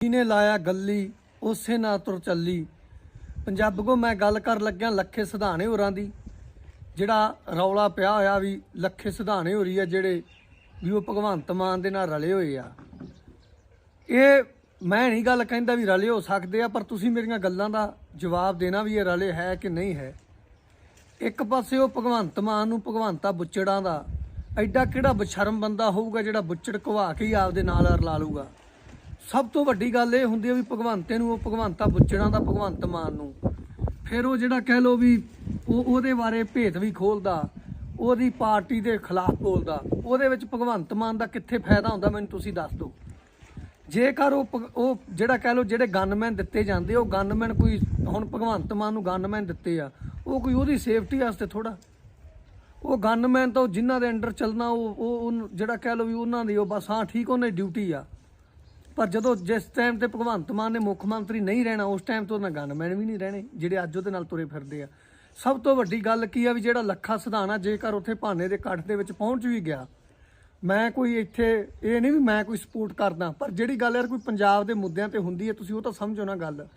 ਜਿਹਨੇ ਲਾਇਆ ਗੱਲੀ? ਉਸੇ ਨਾਲ ਤੁਰ ਚੱਲੀ। ਪੰਜਾਬ ਕੋ ਮੈਂ ਗੱਲ ਕਰ ਲੱਗਿਆ ਲੱਖੇ ਸਿਧਾਣੇ ਹੋਰਾਂ ਦੀ। ਜਿਹੜਾ ਰੌਲਾ ਪਿਆ ਹੋਇਆ ਵੀ ਲੱਖੇ ਸਿਧਾਣੇ ਹੋਰੀ ਆ ਜਿਹੜੇ ਵੀ ਉਹ ਭਗਵੰਤ ਮਾਨ ਦੇ ਨਾਲ ਰਲੇ ਹੋਏ ਆ। ਇਹ ਮੈਂ ਨਹੀਂ ਗੱਲ ਕਹਿੰਦਾ ਵੀ ਰਲੇ ਹੋ ਸਕਦੇ ਆ, ਪਰ ਤੁਸੀਂ ਮੇਰੀਆਂ ਗੱਲਾਂ ਦਾ ਜਵਾਬ ਦੇਣਾ ਵੀ ਇਹ ਰਲੇ ਹੈ ਕਿ ਨਹੀਂ ਹੈ। ਇੱਕ ਪਾਸੇ ਉਹ ਭਗਵੰਤ ਮਾਨ ਨੂੰ ਭਗਵੰਤਾ ਬੁੱਚੜਾਂ ਦਾ ਐਡਾ ਕਿਹੜਾ ਬਸ਼ਰਮ ਬੰਦਾ ਹੋਊਗਾ ਜਿਹੜਾ ਬੁੱਚੜ ਘਵਾ ਕੇ ਹੀ ਆਪਦੇ ਨਾਲ ਰਲਾ ਲੂਗਾ ਸਭ ਤੋਂ ਵੱਡੀ ਗੱਲ ਇਹ ਹੁੰਦੀ ਹੈ ਵੀ ਭਗਵੰਤੇ ਨੂੰ, ਉਹ ਭਗਵੰਤਾ ਬੁੱਚੜਾਂ ਦਾ ਭਗਵੰਤ ਮਾਨ ਨੂੰ। ਫਿਰ ਉਹ ਜਿਹੜਾ ਕਹਿ ਲੋ ਵੀ ਉਹ, ਉਹਦੇ ਬਾਰੇ ਭੇਤ ਵੀ ਖੋਲਦਾ, ਉਹਦੀ ਪਾਰਟੀ ਦੇ ਖਿਲਾਫ ਬੋਲਦਾ, ਉਹਦੇ ਵਿੱਚ ਭਗਵੰਤ ਮਾਨ ਦਾ ਕਿੱਥੇ ਫਾਇਦਾ ਹੁੰਦਾ ਮੈਨੂੰ ਤੁਸੀਂ ਦੱਸ ਦਿਓ। ਜੇਕਰ ਉਹ ਭਗ- ਉਹ ਜਿਹੜਾ ਕਹਿ ਲੋ ਜਿਹੜੇ ਗਨਮੈਨ ਦਿੱਤੇ ਜਾਂਦੇ, ਉਹ ਗਨਮੈਨ ਕੋਈ, ਹੁਣ ਭਗਵੰਤ ਮਾਨ ਨੂੰ ਗਨਮੈਨ ਦਿੱਤੇ ਆ, ਉਹ ਕੋਈ ਉਹਦੀ ਸੇਫਟੀ ਵਾਸਤੇ ਥੋੜਾ ਉਹ ਗਨਮੈਨ ਤਾਂ ਉਹ ਜਿਨ੍ਹਾਂ ਦੇ ਅੰਡਰ ਚੱਲਣਾ, ਉਹ ਉਹ ਜਿਹੜਾ ਕਹਿ ਲੋ ਵੀ ਉਹਨਾਂ ਦੀ, ਉਹ ਬਸ ਹਾਂ ਠੀਕ, ਉਹਨੇ ਡਿਊਟੀ ਆ। ਪਰ ਜਦੋਂ ਜਿਸ ਟਾਈਮ ਤੇ ਭਗਵੰਤ ਮਾਨ ਨੇ ਮੁੱਖ ਮੰਤਰੀ ਨਹੀਂ ਰਹਿਣਾ, ਉਸ ਟਾਈਮ ਤੋਂ ਉਹਨਾਂ ਗਨਮੈਨ ਵੀ ਨਹੀਂ ਰਹਿਣੇ, ਜਿਹੜੇ ਅੱਜ ਉਹਦੇ ਨਾਲ ਤੁਰੇ ਫਿਰਦੇ ਆ। ਸਭ ਤੋਂ ਵੱਡੀ ਗੱਲ ਕੀ ਆ ਵੀ ਜਿਹੜਾ ਲੱਖਾ ਸਿਧਾਣਾ ਜੇਕਰ ਉੱਥੇ ਭਾਨੇ ਦੇ ਕੱਠ ਦੇ ਵਿੱਚ ਪਹੁੰਚ ਵੀ ਗਿਆ, ਮੈਂ ਕੋਈ ਇੱਥੇ, ਇਹ ਨਹੀਂ ਵੀ ਮੈਂ ਕੋਈ ਸਪੋਰਟ ਕਰਦਾ, ਪਰ ਜਿਹੜੀ ਗੱਲ ਯਾਰ ਕੋਈ ਪੰਜਾਬ ਦੇ ਮੁੱਦਿਆਂ ਤੇ ਹੁੰਦੀ ਹੈ ਤੁਸੀਂ ਉਹ ਤਾਂ ਸਮਝੋ ਨਾ ਗੱਲ।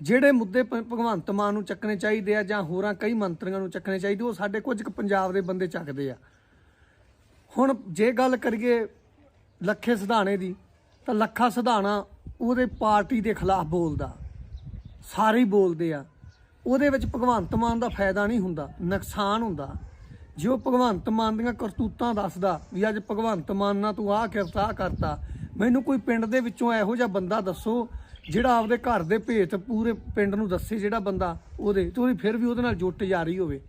ਜਿਹੜੇ ਮੁੱਦੇ ਭ- ਭਗਵੰਤ ਮਾਨ ਨੂੰ ਚੱਕਣੇ ਚਾਹੀਦੇ ਆ ਜਾਂ ਹੋਰਾਂ ਕਈ ਮੰਤਰੀਆਂ ਨੂੰ ਚੱਕਣੇ ਚਾਹੀਦੇ, ਉਹ ਸਾਡੇ ਕੁਝ ਕੁ ਪੰਜਾਬ ਦੇ ਬੰਦੇ ਚੱਕਦੇ ਆ। ਹੁਣ ਜੇ ਗੱਲ ਕਰੀਏ ਲੱਖੇ ਸਿਧਾਣੇ ਦੀ ਤਾਂ ਲੱਖਾ ਸਿਧਾਣਾ ਉਹਦੇ ਪਾਰਟੀ ਦੇ ਖਿਲਾਫ ਬੋਲਦਾ। ਸਾਰੇ ਬੋਲਦੇ ਆ। ਉਹਦੇ ਵਿੱਚ ਭਗਵੰਤ ਮਾਨ ਦਾ ਫਾਇਦਾ ਨਹੀਂ ਹੁੰਦਾ, ਨੁਕਸਾਨ ਹੁੰਦਾ। ਜੇ ਉਹ ਭਗਵੰਤ ਮਾਨ ਦੀਆਂ ਕਰਤੂਤਾਂ ਦੱਸਦਾ ਵੀ ਅੱਜ ਭਗਵੰਤ ਮਾਨ ਨਾਲ ਤੂੰ ਆਹ ਕਿਰਤਾ ਆਹ ਕਰਤਾ, ਮੈਨੂੰ ਕੋਈ ਪਿੰਡ ਦੇ ਵਿੱਚੋਂ ਇਹੋ ਜਿਹਾ ਬੰਦਾ ਦੱਸੋ ਜਿਹੜਾ ਆਪਦੇ ਘਰ ਦੇ ਭੇਤ ਪੂਰੇ ਪਿੰਡ ਨੂੰ ਦੱਸੇ ਜਿਹੜਾ ਬੰਦਾ ਉਹਦੇ, ਤੇ ਉਹਦੀ ਫਿਰ ਵੀ ਉਹਦੇ ਨਾਲ ਜੁੱਟ ਜਾਰੀ ਹੋਵੇ।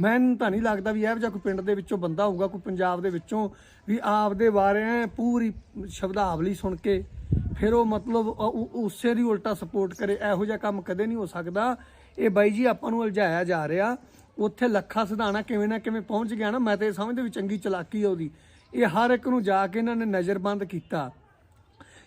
ਮੈਨੂੰ ਤਾਂ ਨਹੀਂ ਲੱਗਦਾ ਵੀ ਇਹੋ ਜਿਹਾ ਕੋਈ ਪਿੰਡ ਦੇ ਵਿੱਚੋਂ ਬੰਦਾ ਹੋਊਗਾ, ਕੋਈ ਪੰਜਾਬ ਦੇ ਵਿੱਚੋਂ ਵੀ ਆਪਦੇ ਬਾਰੇ ਐਂ ਪੂਰੀ ਸ਼ਬਦਾਵਲੀ ਸੁਣ ਕੇ ਫਿਰ ਉਹ ਮਤਲਬ ਉਸੇ ਦੀ ਉਲਟਾ ਸਪੋਰਟ ਕਰੇ। ਇਹੋ ਜਿਹਾ ਕੰਮ ਕਦੇ ਨਹੀਂ ਹੋ ਸਕਦਾ। ਇਹ ਬਾਈ ਜੀ ਆਪਾਂ ਨੂੰ ਉਲਝਾਇਆ ਜਾ ਰਿਹਾ। ਉੱਥੇ ਲੱਖਾ ਸਿਧਾਣਾ ਕਿਵੇਂ ਨਾ ਕਿਵੇਂ ਪਹੁੰਚ ਗਿਆ ਨਾ, ਮੈਂ ਤੇ ਇਹ ਸਮਝਦੇ ਵੀ ਚੰਗੀ ਚਲਾਕੀ ਆ ਉਹਦੀ। ਇਹ ਹਰ ਇੱਕ ਨੂੰ ਜਾ ਕੇ ਇਹਨਾਂ ਨੇ ਨਜ਼ਰਬੰਦ ਕੀਤਾ।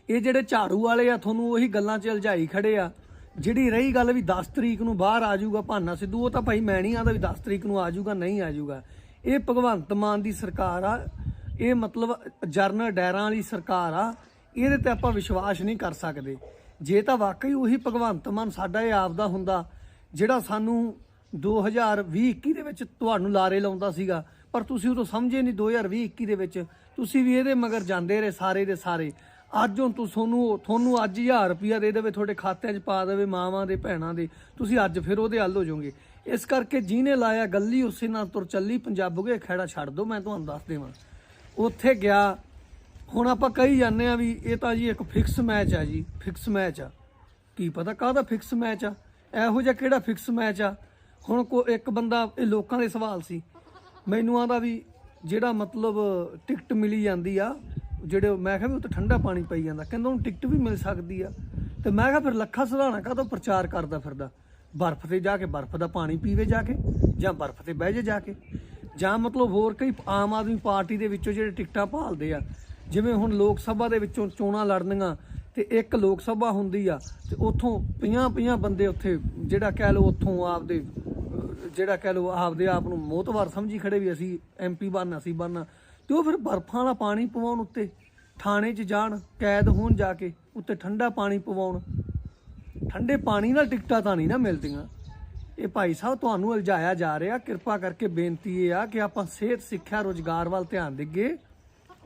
ਇਹ ਜਿਹੜੇ ਝਾੜੂ ਵਾਲੇ ਆ, ਤੁਹਾਨੂੰ ਉਹੀ ਗੱਲਾਂ 'ਚ ਉਲਝਾਈ ਖੜੇ ਆ। ਜਿਹੜੀ ਰਹੀ ਗੱਲ ਵੀ 10 ਤਰੀਕ ਨੂੰ ਬਾਹਰ ਆ ਜਾਊਗਾ ਭਾਨਾ ਸਿੱਧੂ, ਉਹ ਤਾਂ ਭਾਈ ਮੈਂ ਨਹੀਂ ਆਂਦਾ ਵੀ 10 ਤਰੀਕ ਨੂੰ ਆ ਜਾਊਗਾ, ਨਹੀਂ ਆ ਜਾਊਗਾ। ਇਹ ਭਗਵੰਤ ਮਾਨ ਦੀ ਸਰਕਾਰ ਆ, ਇਹ ਮਤਲਬ ਜਰਨਲ ਡੈਰਾਂ ਵਾਲੀ ਸਰਕਾਰ ਆ, ਇਹਦੇ ਤੇ ਆਪਾਂ ਵਿਸ਼ਵਾਸ ਨਹੀਂ ਕਰ ਸਕਦੇ। ਜੇ ਤਾਂ ਵਾਕਈ ਉਹੀ ਭਗਵੰਤ ਮਾਨ ਸਾਡਾ ਇਹ ਆਪਦਾ ਹੁੰਦਾ, ਜਿਹੜਾ ਸਾਨੂੰ 2020-21 ਦੇ ਵਿੱਚ ਤੁਹਾਨੂੰ ਲਾਰੇ ਲਾਉਂਦਾ ਸੀਗਾ, ਪਰ ਤੁਸੀਂ ਉਹ ਤੋਂ ਸਮਝੇ ਨਹੀਂ 2020-21 ਦੇ ਵਿੱਚ। ਤੁਸੀਂ ਵੀ ਇਹਦੇ ਮਗਰ ਜਾਂਦੇ ਰਹੇ ਸਾਰੇ ਦੇ ਸਾਰੇ। ਅੱਜ ਹੁਣ ਤੂੰ ਤੁਹਾਨੂੰ ਤੁਹਾਨੂੰ ਅੱਜ 1000 ਰੁਪਿਆ ਦੇ ਦੇਵੇ, ਤੁਹਾਡੇ ਖਾਤਿਆਂ 'ਚ ਪਾ ਦੇਵੇ ਮਾਵਾਂ ਦੇ, ਭੈਣਾਂ ਦੇ। ਤੁਸੀਂ ਅੱਜ ਫਿਰ ਉਹਦੇ ਹੱਲ ਹੋ ਜਾਓਗੇ। ਇਸ ਕਰਕੇ ਜਿਹਨੇ ਲਾਇਆ ਗੱਲੀ, ਉਸੇ ਨਾਲ ਤੁਰ ਚੱਲੀ ਪੰਜਾਬੋਗੇ ਖੇੜਾ ਛੱਡ ਦੋ, ਮੈਂ ਤੁਹਾਨੂੰ ਦੱਸ ਦੇਵਾਂ। ਉੱਥੇ ਗਿਆ। ਹੁਣ ਆਪਾਂ ਕਹੀ ਜਾਂਦੇ ਆ ਵੀ ਇਹ ਤਾਂ ਜੀ ਇੱਕ ਫਿਕਸ ਮੈਚ ਆ ਜੀ ਫਿਕਸ ਮੈਚ ਆ। ਕੀ ਪਤਾ ਕਾਹਦਾ ਫਿਕਸ ਮੈਚ ਆ? ਇਹੋ ਜਿਹਾ ਕਿਹੜਾ ਫਿਕਸ ਮੈਚ ਆ? ਹੁਣ ਕੋ ਇੱਕ ਬੰਦਾ, ਇਹ ਲੋਕਾਂ ਦੇ ਸਵਾਲ ਸੀ। ਮੈਨੂੰ ਆਂਦਾ ਵੀ ਜਿਹੜਾ ਮਤਲਬ ਟਿਕਟ ਮਿਲੀ ਜਾਂਦੀ ਆ ਜਿਹੜੇ ਮੈਂ ਕਿਹਾ ਵੀ ਉਹ ਠੰਡਾ ਪਾਣੀ ਪਈ ਜਾਂਦਾ। ਕਹਿੰਦਾ ਉਹਨੂੰ ਟਿਕਟ ਵੀ ਮਿਲ ਸਕਦੀ ਆ। ਤੇ ਮੈਂ ਕਿਹਾ ਫਿਰ ਲੱਖਾ ਸਧਾਣਾ ਕਾਹਤੋਂ ਪ੍ਰਚਾਰ ਕਰਦਾ ਫਿਰਦਾ? ਬਰਫ਼ ਤੇ ਜਾ ਕੇ ਬਰਫ਼ ਦਾ ਪਾਣੀ ਪੀਵੇ ਜਾ ਕੇ, ਜਾਂ ਬਰਫ਼ ਤੇ ਬਹਿ ਜੇ ਜਾ ਕੇ। ਜਾਂ ਮਤਲਬ ਹੋਰ ਕਈ ਆਮ ਆਦਮੀ ਪਾਰਟੀ ਦੇ ਵਿੱਚੋਂ ਜਿਹੜੇ ਟਿਕਟਾਂ ਭਾਲਦੇ ਆ। ਜਿਵੇਂ ਹੁਣ ਲੋਕ ਸਭਾ ਦੇ ਵਿੱਚੋਂ ਚੋਣਾਂ ਲੜਨੀਆਂ ਤੇ ਇੱਕ ਲੋਕ ਸਭਾ ਹੁੰਦੀ ਆ ਤੇ ਉੱਥੋਂ 50 50 ਬੰਦੇ ਉੱਥੇ ਜਿਹੜਾ ਕਹਿ ਲਓ ਉੱਥੋਂ ਆਪਦੇ ਜਿਹੜਾ ਕਹਿ ਲਓ ਆਪਦੇ ਆਪ ਨੂੰ ਮੋਤਵਾਰ ਸਮਝੀ ਖੜੇ ਵੀ ਅਸੀਂ ਐਮਪੀ ਬਣਨਾ, ਅਸੀਂ ਬਣਨਾ। ਤੇ ਉਹ ਫਿਰ ਬਰਫਾਂ ਵਾਲਾ ਪਾਣੀ ਪਵਾਉਣ ਉੱਤੇ, ਥਾਣੇ 'ਚ ਜਾਣ, ਕੈਦ ਹੋਣ ਜਾ ਕੇ, ਉੱਤੇ ਠੰਡਾ ਪਾਣੀ ਪਵਾਉਣ। ਠੰਡੇ ਪਾਣੀ ਨਾਲ ਟਿਕਟਾਂ ਤਾਂ ਨਹੀਂ ਨਾ ਮਿਲਦੀਆਂ। ਇਹ ਭਾਈ ਸਾਹਿਬ ਤੁਹਾਨੂੰ ਉਲਝਾਇਆ ਜਾ ਰਿਹਾ, ਕਿਰਪਾ ਕਰਕੇ ਬੇਨਤੀ ਇਹ ਆ ਕਿ ਆਪਾਂ ਸਿਹਤ, ਸਿੱਖਿਆ, ਰੋਜ਼ਗਾਰ ਵੱਲ ਧਿਆਨ ਦੇਈਏ।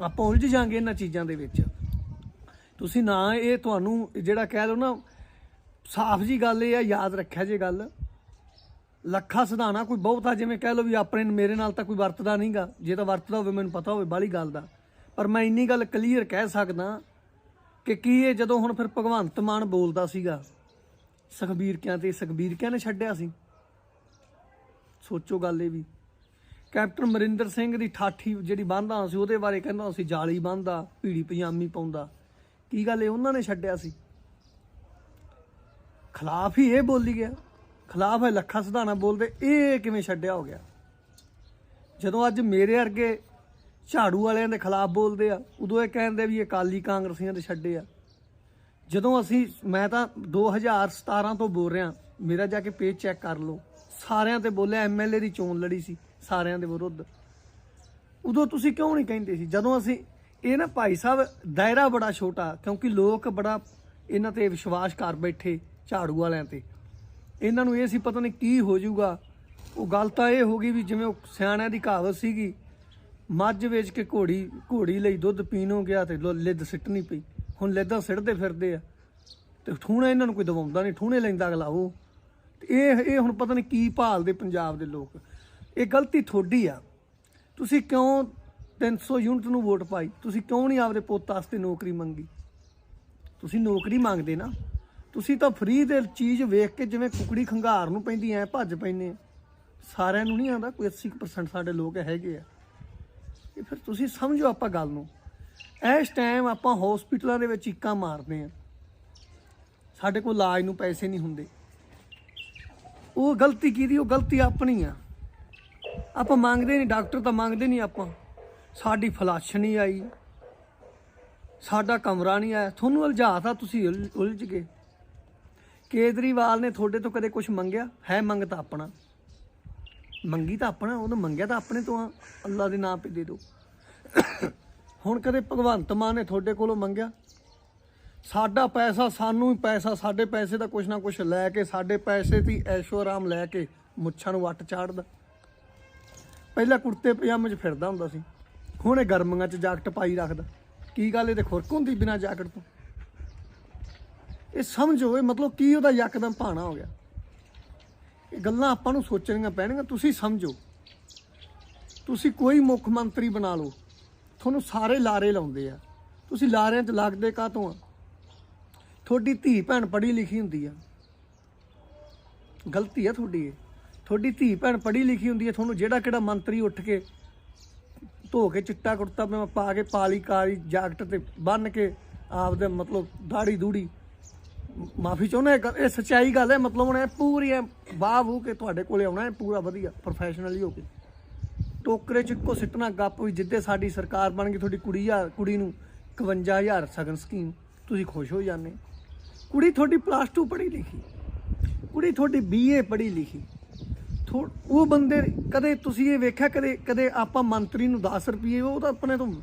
ਆਪਾਂ ਉਲਝ ਜਾਾਂਗੇ ਇਹਨਾਂ ਚੀਜ਼ਾਂ ਦੇ ਵਿੱਚ। ਤੁਸੀਂ ਨਾ ਇਹ ਤੁਹਾਨੂੰ ਜਿਹੜਾ ਕਹਿ ਲਓ ਨਾ, ਸਾਫ਼ ਜੀ ਗੱਲ ਇਹ ਆ, ਯਾਦ ਰੱਖਿਆ ਜੇ ਗੱਲ। ਲੱਖਾ ਸਿਧਾਣਾ ਕੋਈ ਬਹੁਤਾ ਜਿਵੇਂ ਕਹਿ ਲਓ ਵੀ ਆਪਣੇ ਮੇਰੇ ਨਾਲ ਤਾਂ ਕੋਈ ਵਰਤਦਾ ਨਹੀਂਗਾ। ਜੇ ਤਾਂ ਵਰਤਦਾ ਹੋਵੇ, ਮੈਨੂੰ ਪਤਾ ਹੋਵੇ ਬਾਲੀ ਗੱਲ ਦਾ। ਪਰ ਮੈਂ ਇੰਨੀ ਗੱਲ ਕਲੀਅਰ ਕਹਿ ਸਕਦਾ ਕਿ ਕੀ ਇਹ ਜਦੋਂ ਹੁਣ ਫਿਰ ਭਗਵੰਤ ਮਾਨ ਬੋਲਦਾ ਸੀਗਾ, ਸੁਖਬੀਰ ਕਿਆਂ ਤੇ, ਸੁਖਬੀਰ ਕਿਆਂ ਨੇ ਛੱਡਿਆ ਸੀ? ਸੋਚੋ ਗੱਲ ਇਹ ਵੀ। ਕੈਪਟਨ ਮਰਿੰਦਰ ਸਿੰਘ ਦੀ ਠਾਠੀ ਜਿਹੜੀ ਬੰਨਦਾ ਸੀ, ਉਹਦੇ ਬਾਰੇ ਕਹਿੰਦਾ ਸੀ, ਜਾਲੀ ਬੰਨਦਾ ਪੀੜੀ ਪਜਾਮੀ ਪਾਉਂਦਾ। ਕੀ ਗੱਲ ਇਹ ਉਹਨਾਂ ਨੇ ਛੱਡਿਆ ਸੀ? ਖਿਲਾਫ ਹੀ ਇਹ ਬੋਲੀ ਗਿਆ। ਖਿਲਾਫ ਹੈ ਲੱਖਾ ਸਿਧਾਣਾ ਬੋਲਦੇ, ਇਹ ਕਿਵੇਂ ਛੱਡਿਆ ਹੋ ਗਿਆ? ਜਦੋਂ ਅੱਜ ਮੇਰੇ ਵਰਗੇ ਝਾੜੂ ਵਾਲਿਆਂ ਦੇ ਖਿਲਾਫ ਬੋਲਦੇ ਆ, ਉਦੋਂ ਇਹ ਕਹਿੰਦੇ ਵੀ ਇਹ ਅਕਾਲੀ ਕਾਂਗਰਸੀਆਂ ਦੇ ਛੱਡੇ ਆ। ਜਦੋਂ ਅਸੀਂ, ਮੈਂ ਤਾਂ 2017 ਤੋਂ ਬੋਲ ਰਿਹਾ, ਮੇਰਾ ਜਾ ਕੇ ਪੇਜ ਚੈੱਕ ਕਰ ਲਓ। ਸਾਰਿਆਂ ਤੇ ਬੋਲਿਆ ਐਮਐਲਏ ਦੀ ਚੋਣ ਲੜੀ ਸੀ, ਸਾਰਿਆਂ ਦੇ ਵਿਰੁੱਧ। ਉਦੋਂ ਤੁਸੀਂ ਕਿਉਂ ਨਹੀਂ ਕਹਿੰਦੇ ਸੀ? ਜਦੋਂ ਅਸੀਂ, ਇਹ ਨਾ ਭਾਈ ਸਾਹਿਬ, ਦਾਇਰਾ ਬੜਾ ਛੋਟਾ, ਕਿਉਂਕਿ ਲੋਕ ਬੜਾ, ਇਹਨਾਂ ਤੇ ਵਿਸ਼ਵਾਸ ਕਰ ਬੈਠੇ ਝਾੜੂ ਵਾਲਿਆਂ ਤੇ। ਇਹਨਾਂ ਨੂੰ ਇਹ ਸੀ ਪਤਾ ਨਹੀਂ ਕੀ ਹੋ ਜਾਊਗਾ। ਉਹ ਗੱਲ ਤਾਂ ਇਹ ਹੋ ਗਈ ਵੀ ਜਿਵੇਂ ਉਹ ਸਿਆਣਿਆਂ ਦੀ ਕਹਾਵਤ ਸੀਗੀ, ਮੱਝ ਵੇਚ ਕੇ ਘੋੜੀ ਘੋੜੀ ਲਈ ਦੁੱਧ ਪੀਣੋਂ ਗਿਆ ਤੇ ਲਿੱਦ ਸਿੱਟਣੀ ਪਈ। ਹੁਣ ਲਿੱਦਾਂ ਸਿੱਟਦੇ ਫਿਰਦੇ ਆ। ਤੇ ਠੂਣੇ ਇਹਨਾਂ ਨੂੰ ਕੋਈ ਦਵਾਉਂਦਾ ਨਹੀਂ ਠੂਣੇ ਲੈਂਦਾ ਅਗਲਾ ਉਹ। ਇਹ ਇਹ ਹੁਣ ਪਤਾ ਨਹੀਂ ਕੀ ਭਾਲਦੇ ਪੰਜਾਬ ਦੇ ਲੋਕ। ਇਹ ਗਲਤੀ ਤੁਹਾਡੀ ਆ। ਤੁਸੀਂ ਕਿਉਂ 300 ਯੂਨਿਟ ਨੂੰ ਵੋਟ ਪਾਈ? ਤੁਸੀਂ ਕਿਉਂ ਨਹੀਂ ਆਪਦੇ ਪੁੱਤ ਵਾਸਤੇ ਨੌਕਰੀ ਮੰਗੀ? ਤੁਸੀਂ ਨੌਕਰੀ ਮੰਗਦੇ ਨਾ। ਤੁਸੀਂ ਤਾਂ ਫ੍ਰੀ ਦੇ ਚੀਜ਼ ਵੇਖ ਕੇ ਜਿਵੇਂ ਕੁਕੜੀ ਖੰਗਾਰ ਨੂੰ ਪੈਂਦੀ ਐ, ਭੱਜ ਪੈਂਦੇ ਆ ਸਾਰਿਆਂ ਨੂੰ ਨਹੀਂ ਆਉਂਦਾ ਕੋਈ 80% ਸਾਡੇ ਲੋਕ ਹੈਗੇ ਆ। ਇਹ ਫਿਰ ਤੁਸੀਂ ਸਮਝੋ ਆਪਾਂ ਗੱਲ ਨੂੰ। ਇਸ ਟਾਈਮ ਆਪਾਂ ਹਸਪੀਟਲਾਂ ਦੇ ਵਿੱਚ ਚੀਕਾਂ ਮਾਰਦੇ ਆ। ਸਾਡੇ ਕੋਲ ਇਲਾਜ ਨੂੰ ਪੈਸੇ ਨਹੀਂ ਹੁੰਦੇ। ਉਹ ਗਲਤੀ ਕੀਤੀ ਉਹ ਗਲਤੀ ਆਪਣੀ ਆ। ਆਪਾਂ ਮੰਗਦੇ ਨਹੀਂ, ਡਾਕਟਰ ਤਾਂ ਮੰਗਦੇ ਨਹੀਂ ਆਪਾਂ। ਸਾਡੀ ਫਲਸ਼ ਨਹੀਂ ਆਈ। ਸਾਡਾ ਕਮਰਾ ਨਹੀਂ ਆਇਆ। ਤੁਹਾਨੂੰ ਉਲਝਾ ਉਲਝਾਤਾ ਤੁਸੀਂ ਉਲ- ਉਲਝ ਗਏ। ਕੇਜਰੀਵਾਲ ਨੇ ਤੁਹਾਡੇ ਤੋਂ ਕਦੇ ਕੁਝ ਮੰਗਿਆ? ਹੈ ਮੰਗ ਤਾਂ ਆਪਣਾ। ਮੰਗੀ ਤਾਂ ਆਪਣਾ, ਉਹਨੂੰ ਮੰਗਿਆ ਤਾਂ ਆਪਣੇ ਤੋਂ ਆ। ਅੱਲਾ ਦੇ ਨਾਮ 'ਤੇ ਦੇ ਦਿਓ। ਹੁਣ ਕਦੇ ਭਗਵੰਤ ਮਾਨ ਨੇ ਤੁਹਾਡੇ ਕੋਲੋਂ ਮੰਗਿਆ? ਸਾਡਾ ਪੈਸਾ ਸਾਨੂੰ ਹੀ ਪੈਸਾ, ਸਾਡੇ ਪੈਸੇ ਦਾ ਕੁਛ ਨਾ ਕੁਛ ਲੈ ਕੇ, ਸਾਡੇ ਪੈਸੇ ਦੀ ਐਸ਼ੋ ਆਰਾਮ ਲੈ ਕੇ ਮੁੱਛਾਂ ਨੂੰ ਵੱਟ ਚਾੜਦਾ। ਪਹਿਲਾਂ ਕੁੜਤੇ ਪਜਾਮੇ 'ਚ ਫਿਰਦਾ ਹੁੰਦਾ ਸੀ। ਹੁਣ ਇਹ ਗਰਮੀਆਂ 'ਚ ਜਾਕਟ ਪਾਈ ਰੱਖਦਾ। ਕੀ ਗੱਲ ਇਹ ਇਹਦੇ ਖੁਰਕ ਹੁੰਦੀ ਬਿਨਾ ਜਾਕਟ ਤੋਂ? ਇਹ ਸਮਝੋ, ਇਹ ਮਤਲਬ ਕੀ ਉਹਦਾ ਯਕਦਮ ਭਾਣਾ ਹੋ ਗਿਆ? ਇਹ ਗੱਲਾਂ ਆਪਾਂ ਨੂੰ ਸੋਚਣੀਆਂ ਪੈਣਗੀਆਂ, ਤੁਸੀਂ ਸਮਝੋ। ਤੁਸੀਂ ਕੋਈ ਮੁੱਖ ਮੰਤਰੀ ਬਣਾ ਲਓ, ਤੁਹਾਨੂੰ ਸਾਰੇ ਲਾਰੇ ਲਾਉਂਦੇ ਆ। ਤੁਸੀਂ ਲਾਰਿਆਂ 'ਚ ਲੱਗਦੇ ਕਾਹਤੋਂ ਆ? ਤੁਹਾਡੀ ਧੀ ਭੈਣ ਪੜ੍ਹੀ ਲਿਖੀ ਹੁੰਦੀ ਆ। ਗਲਤੀ ਆ ਤੁਹਾਡੀ ਇਹ। ਤੁਹਾਡੀ ਧੀ ਭੈਣ ਪੜ੍ਹੀ ਲਿਖੀ ਹੁੰਦੀ ਹੈ ਤੁਹਾਨੂੰ ਜਿਹੜਾ ਕਿਹੜਾ ਮੰਤਰੀ ਉੱਠ ਕੇ ਧੋ ਕੇ ਚਿੱਟਾ ਕੁੜਤਾ ਪਾ ਕੇ ਪਾਲੀ ਕਾਲੀ ਜਾਕਟ ਤੇ ਬੰਨ ਕੇ ਆਪਦੇ ਮਤਲਬ ਦਾੜੀ ਦੂੜੀ ਮਾਫੀ ਚਾਹੁੰਦਾ, ਇਹ ਗੱਲ- ਇਹ ਸੱਚਾਈ ਗੱਲ ਹੈ, ਮਤਲਬ ਹੁਣ ਇਹ ਪੂਰੀ ਹੈ ਬਾਹ ਹੋ ਕੇ ਤੁਹਾਡੇ ਕੋਲੇ ਆਉਣਾ ਹੈ, ਪੂਰਾ ਵਧੀਆ ਪ੍ਰੋਫੈਸ਼ਨਲੀ ਹੋ ਕੇ। ਟੋਕਰੇ ਚ ਇੱਕੋ ਸਿੱਟਣਾ, ਗੱਪ ਵੀ ਜਿੱਦੇ ਸਾਡੀ ਸਰਕਾਰ ਬਣ ਗਈ, ਤੁਹਾਡੀ ਕੁੜੀ ਆ ਕੁੜੀ ਨੂੰ 51000 ਸਗਨ ਸਕੀਮ ਤੁਸੀਂ ਖੁਸ਼ ਹੋ ਜਾਂਦੇ ਕੁੜੀ ਤੁਹਾਡੀ ਪਲੱਸ 2 ਪੜ੍ਹੀ ਲਿਖੀ, ਕੁੜੀ ਤੁਹਾਡੀ ਬੀਏ ਪੜ੍ਹੀ ਲਿਖੀ। ਥੋ- ਉਹ ਬੰਦੇ ਕਦੇ ਤੁਸੀਂ ਇਹ ਵੇਖਿਆ, ਕਦੇ ਕਦੇ ਆਪਾਂ ਮੰਤਰੀ ਨੂੰ 10 ਰੁਪਏ ਉਹ ਤਾਂ ਆਪਣੇ ਤੋਂ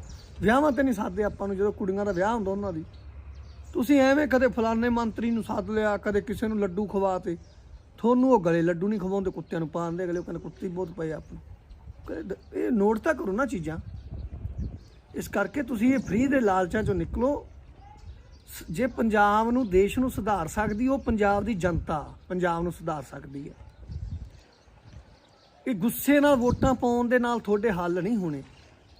ਵਿਆਹਾਂ ਤੇ ਨਹੀਂ ਸਾਦੇ ਆਪਾਂ ਨੂੰ ਜਦੋਂ ਕੁੜੀਆਂ ਦਾ ਵਿਆਹ ਹੁੰਦਾ ਉਹਨਾਂ ਦੀ। ਤੁਸੀਂ ਐਵੇਂ ਕਦੇ ਫਲਾਣੇ ਮੰਤਰੀ ਨੂੰ ਸੱਦ ਲਿਆ, ਕਦੇ ਕਿਸੇ ਨੂੰ ਲੱਡੂ ਖਵਾ ਤੇ ਤੁਹਾਨੂੰ ਉਹ ਗਲੇ ਲੱਡੂ ਨਹੀਂ ਖਵਾਉਂਦੇ, ਕੁੱਤਿਆਂ ਨੂੰ ਪਾਉਂਦੇ ਅਗਲੇ ਉਹ ਕਹਿੰਦੇ ਕੁੱਤੇ ਬਹੁਤ ਪਏ ਆਪ ਨੂੰ ਇਹ ਨੋਟ ਤਾਂ ਕਰੋ ਨਾ ਚੀਜ਼ਾਂ। ਇਸ ਕਰਕੇ ਤੁਸੀਂ ਇਹ ਫ੍ਰੀ ਦੇ ਲਾਲਚਾਂ ਚੋਂ ਨਿਕਲੋ। ਸ- ਜੇ ਪੰਜਾਬ ਨੂੰ, ਦੇਸ਼ ਨੂੰ ਸੁਧਾਰ ਸਕਦੀ, ਉਹ ਪੰਜਾਬ ਦੀ ਜਨਤਾ, ਪੰਜਾਬ ਨੂੰ ਸੁਧਾਰ ਸਕਦੀ ਹੈ। ਇਹ ਗੁੱਸੇ ਨਾਲ ਵੋਟਾਂ ਪਾਉਣ ਦੇ ਨਾਲ ਤੁਹਾਡੇ ਹੱਲ ਨਹੀਂ ਹੋਣੇ।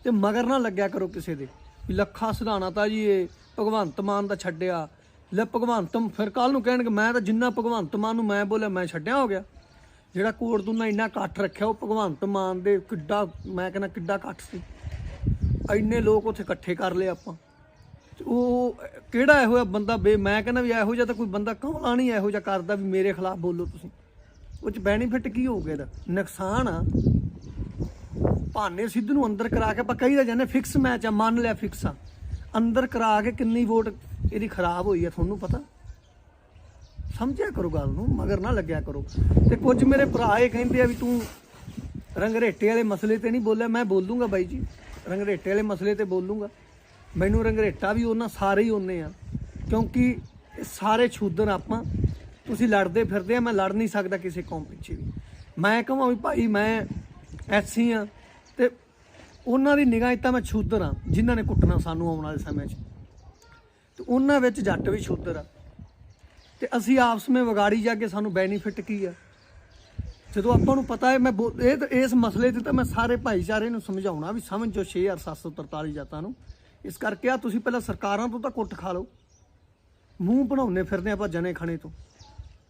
ਤੇ ਮਗਰ ਨਾ ਲੱਗਿਆ ਕਰੋ ਕਿਸੇ ਦੇ। ਵੀ ਲੱਖਾ ਸਿਧਾਣਾ ਤਾਂ ਜੀ ਇਹ ਭਗਵੰਤ ਮਾਨ ਦਾ ਛੱਡਿਆ। ਲੈ ਭਗਵੰਤ ਫਿਰ ਕੱਲ ਨੂੰ ਕਹਿਣਗੇ, ਮੈਂ ਤਾਂ ਜਿੰਨਾ ਭਗਵੰਤ ਮਾਨ ਨੂੰ ਮੈਂ ਬੋਲਿਆ, ਮੈਂ ਛੱਡਿਆ ਹੋ ਗਿਆ। ਜਿਹੜਾ ਕੋਟ ਤੁਨਾ ਇੰਨਾ ਇਕੱਠ ਰੱਖਿਆ, ਉਹ ਭਗਵੰਤ ਮਾਨ ਦੇ ਕਿੱਡਾ, ਮੈਂ ਕਹਿੰਦਾ ਕਿੱਡਾ ਇਕੱਠ ਸੀ। ਇੰਨੇ ਲੋਕ ਉੱਥੇ ਇਕੱਠੇ ਕਰ ਲਏ ਆਪਾਂ। ਤੇ ਉਹ ਕਿਹੜਾ ਇਹੋ ਜਿਹਾ ਬੰਦਾ ਬੇ, ਮੈਂ ਕਹਿੰਦਾ ਵੀ ਇਹੋ ਜਿਹਾ ਤਾਂ ਕੋਈ ਬੰਦਾ ਕੌਣਾ ਨਹੀਂ ਇਹੋ ਜਿਹਾ ਕਰਦਾ ਵੀ ਮੇਰੇ ਖਿਲਾਫ ਬੋਲੋ ਤੁਸੀਂ। ਉਹ ਚ ਬੈਨੀਫਿਟ ਕੀ ਹੋਊਗਾ ਇਹਦਾ? ਨੁਕਸਾਨ ਆ। ਭਾਨੇ ਸਿੱਧੂ ਨੂੰ ਅੰਦਰ ਕਰਾ ਕੇ ਆਪਾਂ ਕਹੀਦਾ ਤਾਂ ਜਾਂਦੇ ਫਿਕਸ ਮੈਚ ਆ, ਮੰਨ ਲਿਆ ਫਿਕਸ ਆ। ਅੰਦਰ ਕਰਾ ਕੇ ਕਿੰਨੀ ਵੋਟ ਇਹਦੀ ਖਰਾਬ ਹੋਈ ਹੈ ਤੁਹਾਨੂੰ ਪਤਾ? ਸਮਝਿਆ ਕਰੋ ਗੱਲ ਨੂੰ, ਮਗਰ ਨਾ ਲੱਗਿਆ ਕਰੋ। ਤੇ ਕੁਝ ਮੇਰੇ ਭਰਾ ਇਹ ਕਹਿੰਦੇ ਆ ਵੀ ਤੂੰ ਰੰਗਰੇਟੇ ਵਾਲੇ ਮਸਲੇ ਤੇ ਨਹੀਂ ਬੋਲਿਆ, ਮੈਂ ਬੋਲੂੰਗਾ ਬਾਈ ਜੀ। ਰੰਗਰੇਟੇ ਵਾਲੇ ਮਸਲੇ ਤੇ ਬੋਲੂੰਗਾ। ਮੈਨੂੰ ਰੰਗਰੇਟਾ ਵੀ ਉਹਨਾਂ ਸਾਰੇ ਹੀ ਉਹਨੇ ਆ, ਕਿਉਂਕਿ ਇਹ ਸਾਰੇ ਛੂਦਰ ਆਪਾਂ। ਤੁਸੀਂ ਲੜਦੇ ਫਿਰਦੇ ਆ, ਮੈਂ ਲੜ ਨਹੀਂ ਸਕਦਾ ਕਿਸੇ ਕੌਮ ਪਿੱਛੇ ਵੀ। ਮੈਂ ਕਹਾਂ ਵੀ ਭਾਈ, ਮੈਂ ਐਸੀ ਆ ਉਹਨਾਂ ਦੀ ਨਿਗਾਹ 'ਚ ਤਾਂ ਮੈਂ ਛੂਦਰ ਆ ਜਿਨ੍ਹਾਂ ਨੇ ਕੁੱਟਣਾ ਸਾਨੂੰ ਆਉਣ ਵਾਲੇ ਸਮੇਂ 'ਚ। ਤੇ ਉਹਨਾਂ ਵਿੱਚ ਜੱਟ ਵੀ ਛੂਦਰ ਆ। ਤੇ ਅਸੀਂ ਆਪਸ ਵਿੱਚ ਵਿਗਾੜੀ ਜਾ ਕੇ ਸਾਨੂੰ ਬੈਨੀਫਿਟ ਕੀ ਆ? ਜਦੋਂ ਆਪਾਂ ਨੂੰ ਪਤਾ ਹੈ, ਮੈਂ ਬੋ- ਇਹ ਤਾਂ- ਇਸ ਮਸਲੇ ਤੇ ਤਾਂ ਮੈਂ ਸਾਰੇ ਭਾਈਚਾਰੇ ਨੂੰ ਸਮਝਾਉਣਾ ਵੀ ਸਮਝੋ 6743 ਜਾਤਾਂ ਨੂੰ। ਇਸ ਕਰਕੇ ਆ ਤੁਸੀਂ ਪਹਿਲਾਂ ਸਰਕਾਰਾਂ ਤੋਂ ਤਾਂ ਕੁੱਟ ਖਾ ਲਓ। ਮੂੰਹ ਬਣਾਉਣੇ ਫਿਰਦੇ ਆਪਾਂ ਜਨੇ ਖਾਣੇ ਤੋਂ।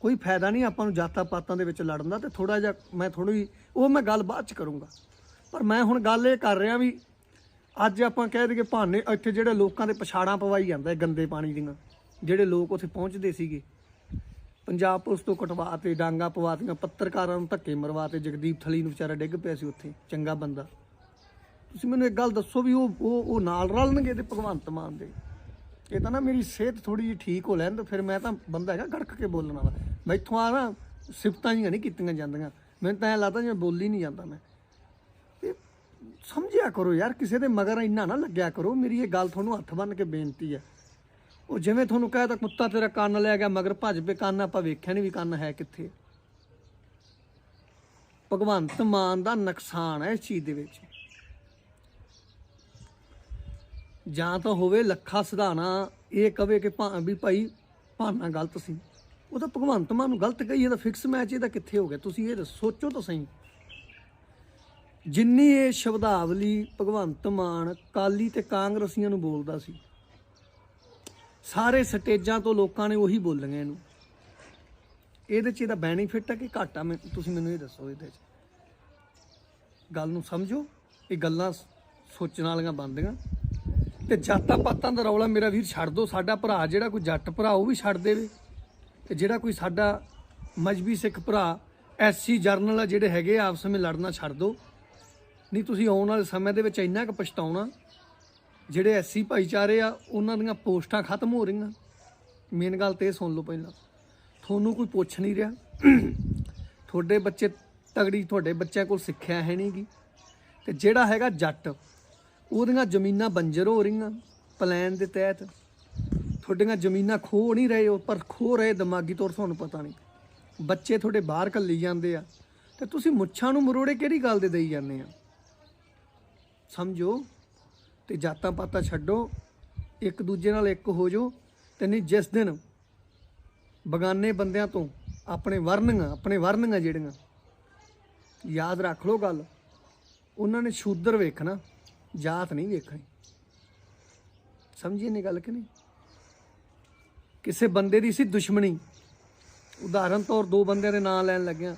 ਕੋਈ ਫਾਇਦਾ ਨਹੀਂ ਆਪਾਂ ਨੂੰ ਜਾਤਾਂ ਪਾਤਾਂ ਦੇ ਵਿੱਚ ਲੜਨ ਦਾ ਤੇ ਥੋੜਾ ਜਿਹਾ ਮੈਂ ਥੋੜੀ ਉਹ ਮੈਂ ਗੱਲ ਬਾਅਦ ਚ ਕਰੂੰਗਾ। ਪਰ ਮੈਂ ਹੁਣ ਗੱਲ ਇਹ ਕਰ ਰਿਹਾ ਵੀ ਅੱਜ ਆਪਾਂ ਕਹਿ ਦਈਏ ਭਾਨੇ ਇੱਥੇ ਜਿਹੜੇ ਲੋਕਾਂ ਦੇ ਪਛਾੜਾਂ ਪਵਾਈ ਜਾਂਦਾ ਗੰਦੇ ਪਾਣੀ ਦੀਆਂ, ਜਿਹੜੇ ਲੋਕ ਉੱਥੇ ਪਹੁੰਚਦੇ ਸੀਗੇ। ਪੰਜਾਬ ਪੁਲਿਸ ਤੋਂ ਕਟਵਾ ਤੇ ਡਾਂਗਾ ਪਵਾਤੀਆਂ, ਪੱਤਰਕਾਰਾਂ ਨੂੰ ਧੱਕੇ ਮਰਵਾ ਮਰਵਾਤੇ, ਜਗਦੀਪ ਥਲੀ ਨੂੰ ਵਿਚਾਰਾ ਡਿੱਗ ਪਿਆ ਸੀ ਉੱਥੇ, ਚੰਗਾ ਬੰਦਾ। ਤੁਸੀਂ ਮੈਨੂੰ ਇੱਕ ਗੱਲ ਦੱਸੋ ਵੀ ਉਹ ਉਹ ਉਹ ਨਾਲ ਰਲਣਗੇ ਤੇ ਭਗਵੰਤ ਮਾਨ ਦੇ? ਇਹ ਤਾਂ ਨਾ ਮੇਰੀ ਸਿਹਤ ਥੋੜੀ ਜਿਹੀ ਠੀਕ ਹੋ ਲੈਣ ਤਾਂ ਫਿਰ ਮੈਂ ਤਾਂ ਬੰਦਾ ਹੈਗਾ ਗੜਕ ਕੇ ਬੋਲਣ ਵਾਲਾ। ਮੈਥੋਂ ਆ ਨਾ, ਸਿਫਤਾਂ ਜੀਆਂ ਨਹੀਂ ਕੀਤੀਆਂ ਜਾਂਦੀਆਂ। ਮੈਨੂੰ ਤਾਂ ਐ ਲੱਗਦਾ ਜਿਵੇਂ ਬੋਲੀ ਨਹੀਂ ਜਾਂਦਾ ਮੈਂ। ਸਮਝਿਆ ਕਰੋ ਯਾਰ, ਕਿਸੇ ਦੇ ਮਗਰ ਇੰਨਾ ਨਾ ਲੱਗਿਆ ਕਰੋ। ਮੇਰੀ ਇਹ ਗੱਲ ਤੁਹਾਨੂੰ ਹੱਥ ਬੰਨ ਕੇ ਬੇਨਤੀ ਹੈ। ਉਹ ਜਿਵੇਂ ਤੁਹਾਨੂੰ ਕਹਿ ਤਾ ਕੁੱਤਾ ਤੇਰਾ ਕੰਨ ਲੈ ਗਿਆ, ਮਗਰ ਭੱਜ ਪਏ ਕੰਨ, ਆਪਾਂ ਵੇਖਿਆ ਨਹੀਂ ਵੀ ਕੰਨ ਹੈ ਕਿੱਥੇ। ਭਗਵੰਤ ਮਾਨ ਦਾ ਨੁਕਸਾਨ ਹੈ ਇਸ ਚੀਜ਼ ਦੇ ਵਿੱਚ। ਜਾਂ ਤਾਂ ਹੋਵੇ ਲੱਖਾ ਸਿਧਾਣਾ ਇਹ ਕਵੇ ਕਿ ਭਾ, ਵੀ ਭਾਈ ਭਾਨਾ ਗਲਤ ਸੀ। ਉਹ ਤਾਂ ਭਗਵੰਤ ਮਾਨ ਨੂੰ ਗਲਤ ਕਹੀਏ ਤਾਂ ਫਿਕਸ ਮੈਚ ਇਹਦਾ ਕਿੱਥੇ ਹੋ ਗਿਆ? ਤੁਸੀਂ ਇਹ ਸੋਚੋ ਤਾਂ ਸਹੀ। ਜਿੰਨੀ ਇਹ ਸ਼ਬਦਾਵਲੀ ਭਗਵੰਤ ਮਾਨ ਕਾਲੀ ਤੇ ਕਾਂਗਰਸੀਆਂ ਨੂੰ ਬੋਲਦਾ ਸੀ ਸਾਰੇ ਸਟੇਜਾਂ ਤੋਂ ਲੋਕਾਂ ਨੇ ਉਹੀ ਬੋਲੀਆਂ ਇਹਨੂੰ। ਇਹਦੇ 'ਚ ਇਹਦਾ ਬੈਨੀਫਿਟ ਹੈ ਕਿ ਘਾਟਾ ਮੈਂ ਤੁਸੀਂ ਮੈਨੂੰ ਇਹ ਦੱਸੋ ਇਹਦੇ 'ਚ। ਗੱਲ ਨੂੰ ਸਮਝੋ ਇਹ ਗੱਲਾਂ ਸੋਚਣ ਵਾਲੀਆਂ ਬਣਦੀਆਂ। ਤੇ ਜਾਤਾਂ ਪਾਤਾਂ ਦਾ ਰੌਲਾ ਮੇਰਾ ਵੀਰ ਛੱਡ ਦੋ ਸਾਡਾ ਭਰਾ ਜਿਹੜਾ ਕੋਈ ਜੱਟ ਭਰਾ ਉਹ ਵੀ ਛੱਡ ਦੇਵੇ। ਤੇ ਜਿਹੜਾ ਕੋਈ ਸਾਡਾ ਮਜਬੀ ਸਿੱਖ ਭਰਾ ਐਸਸੀ ਜਰਨਲ ਆ ਜਿਹੜੇ ਹੈਗੇ ਆ, ਆਪਸ ਵਿੱਚ ਲੜਨਾ ਛੱਡ ਦੋ ਨਹੀਂ, ਤੁਸੀਂ ਆਉਣ ਵਾਲੇ ਸਮੇਂ ਦੇ ਵਿੱਚ ਇੰਨਾ ਕੁ ਪਛਤਾਉਣਾ, ਜਿਹੜੇ ਐਸਸੀ ਭਾਈਚਾਰੇ ਆ, ਉਹਨਾਂ ਦੀਆਂ ਪੋਸਟਾਂ ਖਤਮ ਹੋ ਰਹੀਆਂ। ਮੇਨ ਗੱਲ ਤੇ ਇਹ ਸੁਣ ਲਓ ਪਹਿਲਾਂ। ਤੁਹਾਨੂੰ ਕੋਈ ਪੁੱਛ ਨਹੀਂ ਰਿਹਾ। ਤੁਹਾਡੇ ਬੱਚੇ ਤਗੜੀ, ਤੁਹਾਡੇ ਬੱਚਿਆਂ ਕੋਲ ਸਿੱਖਿਆ ਹੈ ਨਹੀਂਗੀ ਤੇ ਜਿਹੜਾ ਹੈਗਾ ਜੱਟ, ਉਹਦੀਆਂ ਜ਼ਮੀਨਾਂ ਬੰਜਰ ਹੋ ਰਹੀਆਂ ਪਲਾਨ ਦੇ ਤਹਿਤ। ਤੁਹਾਡੀਆਂ ਜ਼ਮੀਨਾਂ ਖੋ ਨਹੀਂ ਰਹੇ ਹੋ ਪਰ ਖੋ ਰਹੇ ਦਿਮਾਗੀ ਤੌਰ ਤੁਹਾਨੂੰ ਪਤਾ ਨਹੀਂ। ਬੱਚੇ ਤੁਹਾਡੇ ਬਾਹਰ ਕੱਲੀ ਜਾਂਦੇ ਆ। ਤੇ ਤੁਸੀਂ ਮੁੱਛਾਂ ਨੂੰ ਮਰੋੜੇ ਕਿਹੜੀ ਗੱਲ ਦੇ ਦੇਈ ਜਾਂਦੇ ਆ? ਸਮਝੋ ਤੇ ਜਾਤਾਂ ਪਾਤਾਂ ਛੱਡੋ, ਇੱਕ ਦੂਜੇ ਨਾਲ ਇੱਕ ਹੋ ਜਾਓ ਤੇ ਨਹੀਂ ਜਿਸ ਦਿਨ ਬਗਾਨੇ ਬੰਦਿਆਂ ਤੋਂ ਆਪਣੇ ਵਰਨੀਆਂ ਆਪਣੇ ਵਰਨੀਆਂ ਜਿਹੜੀਆਂ, ਯਾਦ ਰੱਖ ਲਓ ਗੱਲ, ਉਹਨਾਂ ਨੇ ਸ਼ੂਦਰ ਵੇਖਣਾ, ਜਾਤ ਨਹੀਂ ਵੇਖਣੀ। ਸਮਝੀ ਨਹੀਂ ਗੱਲ ਕਿ ਨਹੀਂ? ਕਿਸੇ ਬੰਦੇ ਦੀ ਸੀ ਦੁਸ਼ਮਣੀ। ਉਦਾਹਰਨ ਤੌਰ ਦੋ ਬੰਦਿਆਂ ਦੇ ਨਾਂ ਲੈਣ ਲੱਗਿਆ।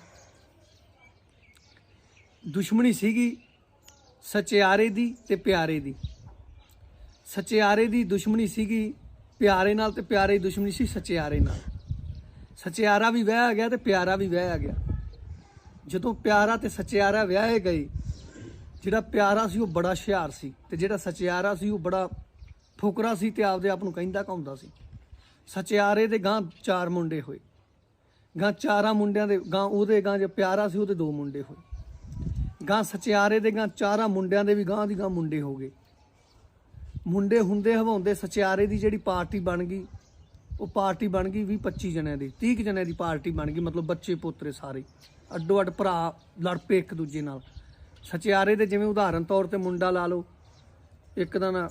ਦੁਸ਼ਮਣੀ ਸੀਗੀ ਸਚਿਆਰੇ ਦੀ ਤੇ ਪਿਆਰੇ ਦੀ। ਸਚਿਆਰੇ ਦੀ ਦੁਸ਼ਮਣੀ ਸੀਗੀ ਪਿਆਰੇ ਨਾਲ ਤੇ ਪਿਆਰੇ ਦੀ ਦੁਸ਼ਮਣੀ ਸੀ ਸਚਿਆਰੇ ਨਾਲ। ਸਚਿਆਰਾ ਵੀ ਵਿਆਹ ਗਿਆ ਤੇ ਪਿਆਰਾ ਵੀ ਵਿਆਹ ਆ ਗਿਆ। ਜਦੋਂ ਪਿਆਰਾ ਤੇ ਸਚਿਆਰਾ ਵਿਆਹੇ ਗਏ, ਜਿਹੜਾ ਪਿਆਰਾ ਸੀ ਉਹ ਬੜਾ ਹੁਸ਼ਿਆਰ ਸੀ ਤੇ ਜਿਹੜਾ ਸਚਿਆਰਾ ਸੀ ਉਹ ਬੜਾ ਫੁਕਰਾ ਸੀ ਤੇ ਆਪਦੇ ਆਪ ਨੂੰ ਕਹਿੰਦਾ ਕਹਾਉਂਦਾ ਸੀ। ਸਚਿਆਰੇ ਦੇ ਗਾਂ ਚਾਰ ਮੁੰਡੇ ਹੋਏ। ਗਾਂ ਚਾਰਾਂ ਮੁੰਡਿਆਂ ਦੇ ਗਾਂ ਉਹਦੇ ਗਾਂ ਜੇ ਪਿਆਰਾ ਸੀ ਉਹਦੇ ਦੋ ਮੁੰਡੇ ਹੋਏ। ਗਾਂ ਸਚਿਆਰੇ ਦੇ ਗਾਂ ਚਾਰਾਂ ਮੁੰਡਿਆਂ ਦੇ ਵੀ ਗਾਂ ਦੀ ਗਾਂ ਮੁੰਡੇ ਹੋ ਗਏ। ਮੁੰਡੇ ਹੁੰਦੇ ਹਵਾਉਂਦੇ ਸਚਿਆਰੇ ਦੀ ਜਿਹੜੀ ਪਾਰਟੀ ਬਣ ਗਈ, ਉਹ ਪਾਰਟੀ ਬਣ ਗਈ 20 25 ਜਣਿਆਂ ਦੀ 30 ਕੁ ਜਣਿਆਂ ਦੀ ਪਾਰਟੀ ਬਣ ਗਈ, ਮਤਲਬ ਬੱਚੇ ਪੋਤਰੇ ਸਾਰੇ, ਅੱਡੋ ਅੱਡ ਭਰਾ ਲੜ ਪਏ ਇੱਕ ਦੂਜੇ ਨਾਲ। ਸਚਿਆਰੇ ਦੇ ਜਿਵੇਂ ਉਦਾਹਰਨ ਤੌਰ ਤੇ ਮੁੰਡਾ ਲਾ ਲਓ, ਇੱਕ ਦਾ ਨਾ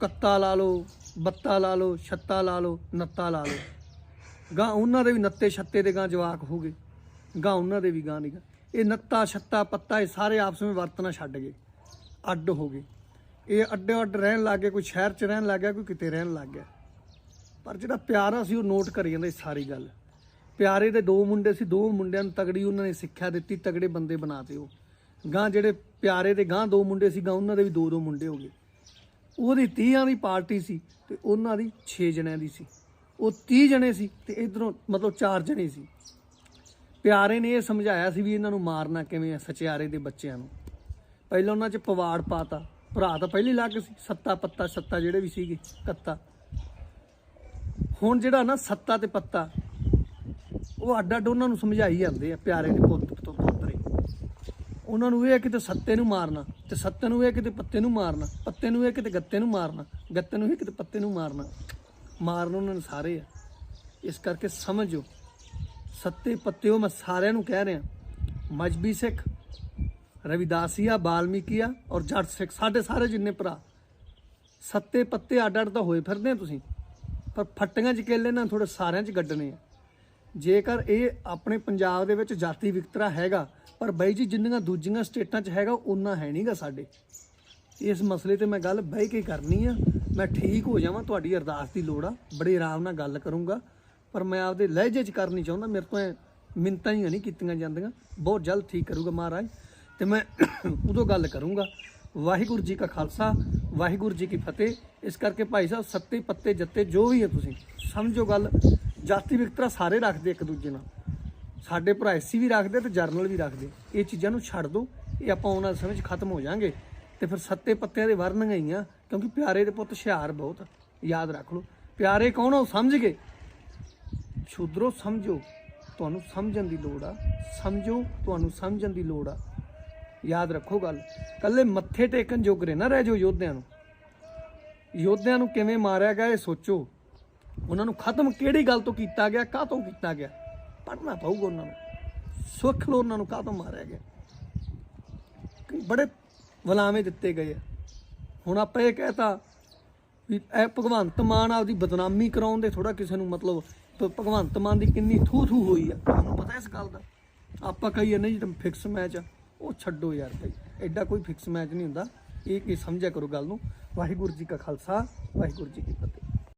ਕੱਤਾ ਲਾ ਲਓ, ਬੱਤਾ ਲਾ ਲਓ, ਛੱਤਾ ਲਾ ਲਓ, ਨੱਤਾ ਲਾ ਲਓ। ਗਾਂ ਉਹਨਾਂ ਦੇ ਵੀ ਨੱਤੇ ਛੱਤੇ ਦੇ ਗਾਂ ਜਵਾਕ ਹੋ ਗਏ, ਗਾਂ ਉਹਨਾਂ ਦੇ ਵੀ ਗਾਂ ਦੀ ਗਾਂ ਇਹ ਨੱਤਾ, ਛੱਤਾ, ਪੱਤਾ, ਇਹ ਸਾਰੇ ਆਪਸ ਵਿੱਚ ਵਰਤਣਾ ਛੱਡ ਗਏ। ਅੱਡ ਹੋ ਗਏ। ਇਹ ਅੱਡੇ ਅੱਡ ਰਹਿਣ ਲੱਗ ਗਏ, ਕੋਈ ਸ਼ਹਿਰ 'ਚ ਰਹਿਣ ਲੱਗ ਗਿਆ, ਕੋਈ ਕਿਤੇ ਰਹਿਣ ਲੱਗ ਗਿਆ। ਪਰ ਜਿਹੜਾ ਪਿਆਰਾ ਸੀ, ਉਹ ਨੋਟ ਕਰੀ ਜਾਂਦਾ ਸੀ ਸਾਰੀ ਗੱਲ। ਪਿਆਰੇ ਦੇ ਦੋ ਮੁੰਡੇ ਸੀ, ਦੋ ਮੁੰਡਿਆਂ ਨੂੰ ਤਗੜੀ ਉਹਨਾਂ ਨੇ ਸਿੱਖਿਆ ਦਿੱਤੀ, ਤਗੜੇ ਬੰਦੇ ਬਣਾਤੇ ਉਹ। ਗਾਂ ਜਿਹੜੇ ਪਿਆਰੇ ਦੇ ਗਾਂ ਦੋ ਮੁੰਡੇ ਸੀ ਗਾਂ ਉਹਨਾਂ ਦੇ ਵੀ ਦੋ ਦੋ ਮੁੰਡੇ ਹੋ ਗਏ। ਉਹਦੀ 30ਾਂ ਦੀ ਪਾਰਟੀ ਸੀ ਤੇ ਉਹਨਾਂ ਦੀ 6 ਜਣਿਆਂ ਦੀ ਸੀ। ਉਹ 30 ਜਣੇ ਸੀ ਤੇ ਇਧਰੋਂ ਮਤਲਬ 4 ਜਣੇ ਸੀ। ਪਿਆਰੇ ਨੇ ਇਹ ਸਮਝਾਇਆ ਸੀ ਵੀ ਇਹਨਾਂ ਨੂੰ ਮਾਰਨਾ ਕਿਵੇਂ ਆ ਸਚਿਆਰੇ ਦੇ ਬੱਚਿਆਂ ਨੂੰ। ਪਹਿਲਾਂ ਉਹਨਾਂ 'ਚ ਪਵਾੜ ਪਾਤਾ। ਭਰਾ ਤਾਂ ਪਹਿਲੀ ਲੱਗ ਸੀ, ਸੱਤਾ, ਪੱਤਾ, ਸੱਤਾ ਜਿਹੜੇ ਵੀ ਸੀਗੇ, ਕੱਤਾ। ਹੁਣ ਜਿਹੜਾ ਨਾ ਸੱਤਾ ਤੇ ਪੱਤਾ, ਉਹ ਅੱਡ ਅੱਡ ਉਹਨਾਂ ਨੂੰ ਸਮਝਾਈ ਜਾਂਦੇ ਆ ਪਿਆਰੇ ਦੇ ਪੁੱਤ ਤੋਂ ਪੁੱਤਰੇ। ਉਹਨਾਂ ਨੂੰ ਇਹ ਹੈ ਕਿਤੇ ਸੱਤੇ ਨੂੰ ਮਾਰਨਾ, ਤੇ ਸੱਤੇ ਨੂੰ ਇਹ ਕਿਤੇ ਪੱਤੇ ਨੂੰ ਮਾਰਨਾ, ਪੱਤੇ ਨੂੰ ਇਹ ਕਿਤੇ ਗੱਤੇ ਨੂੰ ਮਾਰਨਾ, ਗੱਤੇ ਨੂੰ ਇਹ ਕਿਤੇ ਪੱਤੇ ਨੂੰ ਮਾਰਨਾ। ਮਾਰਨ ਉਹਨਾਂ ਨੂੰ ਸਾਰੇ ਆ। ਇਸ ਕਰਕੇ ਸਮਝੋ ਸੱਤੇ ਪੱਤਿਓ ਮੈਂ ਸਾਰਿਆਂ ਨੂੰ ਕਹਿ ਰਿਹਾ। ਮਜਬੀ ਸਿੱਖ ਰਵਿਦਾਸੀਆ ਬਾਲਮੀਕੀਆ ਔਰ ਜੱਟ ਸਿੱਖ। ਸਾਡੇ ਸਾਰੇ ਜਿੰਨੇ ਭਰਾ, ਸੱਤੇ ਪੱਤੇ ਅੱਡ ਅੱਡ ਤਾਂ ਹੋਏ ਫਿਰਦੇ ਆ ਤੁਸੀਂ, ਪਰ ਫੱਟੀਆਂ ਚ ਕੇਲੇ ਨਾ ਥੋੜੇ ਸਾਰਿਆਂ ਚ ਗੱਡਣੇ ਆ। ਜੇਕਰ ਇਹ ਆਪਣੇ ਪੰਜਾਬ ਦੇ ਵਿੱਚ ਜਾਤੀ ਵਿਕਤਰਾ ਹੈਗਾ, ਪਰ ਬਾਈ ਜੀ ਜਿੰਨੀਆਂ ਦੂਜੀਆਂ ਸਟੇਟਾਂ 'ਚ ਹੈਗਾ ਉਨਾ ਹੈ ਨਹੀਂਗਾ ਸਾਡੇ। ਇਸ ਮਸਲੇ ਤੇ ਮੈਂ ਗੱਲ ਬਹਿ ਕੇ ਕਰਨੀ ਆ। ਮੈਂ ਠੀਕ ਹੋ ਜਾਵਾਂ, ਤੁਹਾਡੀ ਅਰਦਾਸ ਦੀ ਲੋੜ ਆ। ਬੜੇ ਆਰਾਮ ਨਾਲ ਗੱਲ ਕਰੂੰਗਾ। ਪਰ ਮੈਂ ਆਪਦੇ ਲਹਿਜੇ 'ਚ ਕਰਨੀ ਚਾਹੁੰਦਾ, ਮੇਰੇ ਤੋਂ ਐ ਮਿੰਤਾਂ ਹੀ ਨਹੀਂ ਕੀਤੀਆਂ ਜਾਂਦੀਆਂ। ਬਹੁਤ ਜਲਦ ਠੀਕ ਕਰੂਗਾ ਮਹਾਰਾਜ। ਤੇ ਮੈਂ ਉਦੋਂ ਗੱਲ ਕਰੂੰਗਾ। ਵਾਹਿਗੁਰੂ ਜੀ ਕਾ ਖਾਲਸਾ, ਵਾਹਿਗੁਰੂ ਜੀ ਕੀ ਫਤਿਹ। ਇਸ ਕਰਕੇ ਭਾਈ ਸਾਹਿਬ, ਸੱਤੇ, ਪੱਤੇ, ਜੱਤੇ, ਜੋ ਵੀ ਹੈ ਤੁਸੀਂ, ਸਮਝੋ ਗੱਲ। ਜਾਤੀ ਵਿਕਤਰਾ ਸਾਰੇ ਰੱਖਦੇ ਇੱਕ ਦੂਜੇ ਨਾਲ। ਸਾਡੇ ਭਰਾ ਐਸੀ ਵੀ ਰੱਖਦੇ ਤੇ ਜਰਨਲ ਵੀ ਰੱਖਦੇ। ਇਹ ਚੀਜ਼ਾਂ ਨੂੰ ਛੱਡ ਦਿਓ ਇਹ ਆਪਾਂ ਉਹਨਾਂ ਸਮੇਂ 'ਚ ਖਤਮ ਹੋ ਜਾਾਂਗੇ। ਤੇ ਫਿਰ ਸੱਤੇ, ਪੱਤਿਆਂ ਦੇ ਵਰਨਗੀਆਂ ਹੀ ਆ ਕਿਉਂਕਿ ਪਿਆਰੇ ਦੇ ਪੁੱਤ ਹੁਸ਼ਿਆਰ ਬਹੁਤ ਯਾਦ ਰੱਖ ਲਓ। ਪਿਆਰੇ ਕੌਣ ਉਹ ਸਮਝ ਗਏ? ਸ਼ੁਦਰੋ ਸਮਝੋ। ਤੁਹਾਨੂੰ ਸਮਝਣ ਦੀ ਲੋੜ ਆ। ਸਮਝੋ, ਤੁਹਾਨੂੰ ਸਮਝਣ ਦੀ ਲੋੜ ਆ। ਯਾਦ ਰੱਖੋ ਗੱਲ। ਕੱਲੇ ਮੱਥੇ ਟੇਕਣ ਜੋਗਰੇ ਨਾ ਰਹਿ ਜਾਓ ਯੋਧਿਆਂ ਨੂੰ। ਯੋਧਿਆਂ ਨੂੰ ਕਿਵੇਂ ਮਾਰਿਆ ਗਿਆ ਇਹ ਸੋਚੋ। ਉਹਨਾਂ ਨੂੰ ਖਤਮ ਕਿਹੜੀ ਗੱਲ ਤੋਂ ਕੀਤਾ ਗਿਆ ਕਾਹ ਤੋਂ ਕੀਤਾ ਗਿਆ? ਪੜਨਾ ਪਊਗਾ ਉਹਨਾਂ ਨੂੰ। ਸੁੱਖ ਲੋ ਉਹਨਾਂ ਨੂੰ ਕਾਹ ਤੋਂ ਮਾਰਿਆ ਗਿਆ। ਕਈ ਬੜੇ ਵਲਾਵੇਂ ਦਿੱਤੇ ਗਏ ਆ। ਹੁਣ ਆਪਾਂ ਇਹ ਕਹਿਤਾ ਵੀ ਇਹ ਭਗਵੰਤ ਮਾਨ ਆਪਦੀ ਬਦਨਾਮੀ ਕਰਾਉਣ ਦੇ ਥੋੜਾ ਕਿਸੇ ਨੂੰ ਮਤਲਬ ਭਗਵੰਤ ਮਾਨ ਦੀ ਕਿੰਨੀ ਥੂ ਥੂ ਹੋਈ ਆ। ਤੁਹਾਨੂੰ ਪਤਾ ਇਸ ਗੱਲ ਦਾ? ਆਪਾਂ ਕਹੀਏ ਨਹੀਂ ਜਿਹੜਾ ਫਿਕਸ ਮੈਚ ਆ। ਉਹ ਛੱਡੋ ਯਾਰ ਭਾਈ। ਐਡਾ ਕੋਈ ਫਿਕਸ ਮੈਚ ਨਹੀਂ ਹੁੰਦਾ। ਇਹ ਕੀ ਸਮਝਿਆ ਕਰੋ ਗੱਲ ਨੂੰ? ਵਾਹਿਗੁਰੂ ਜੀ ਕਾ ਖਾਲਸਾ, ਵਾਹਿਗੁਰੂ ਜੀ ਕੀ ਫਤਿਹ।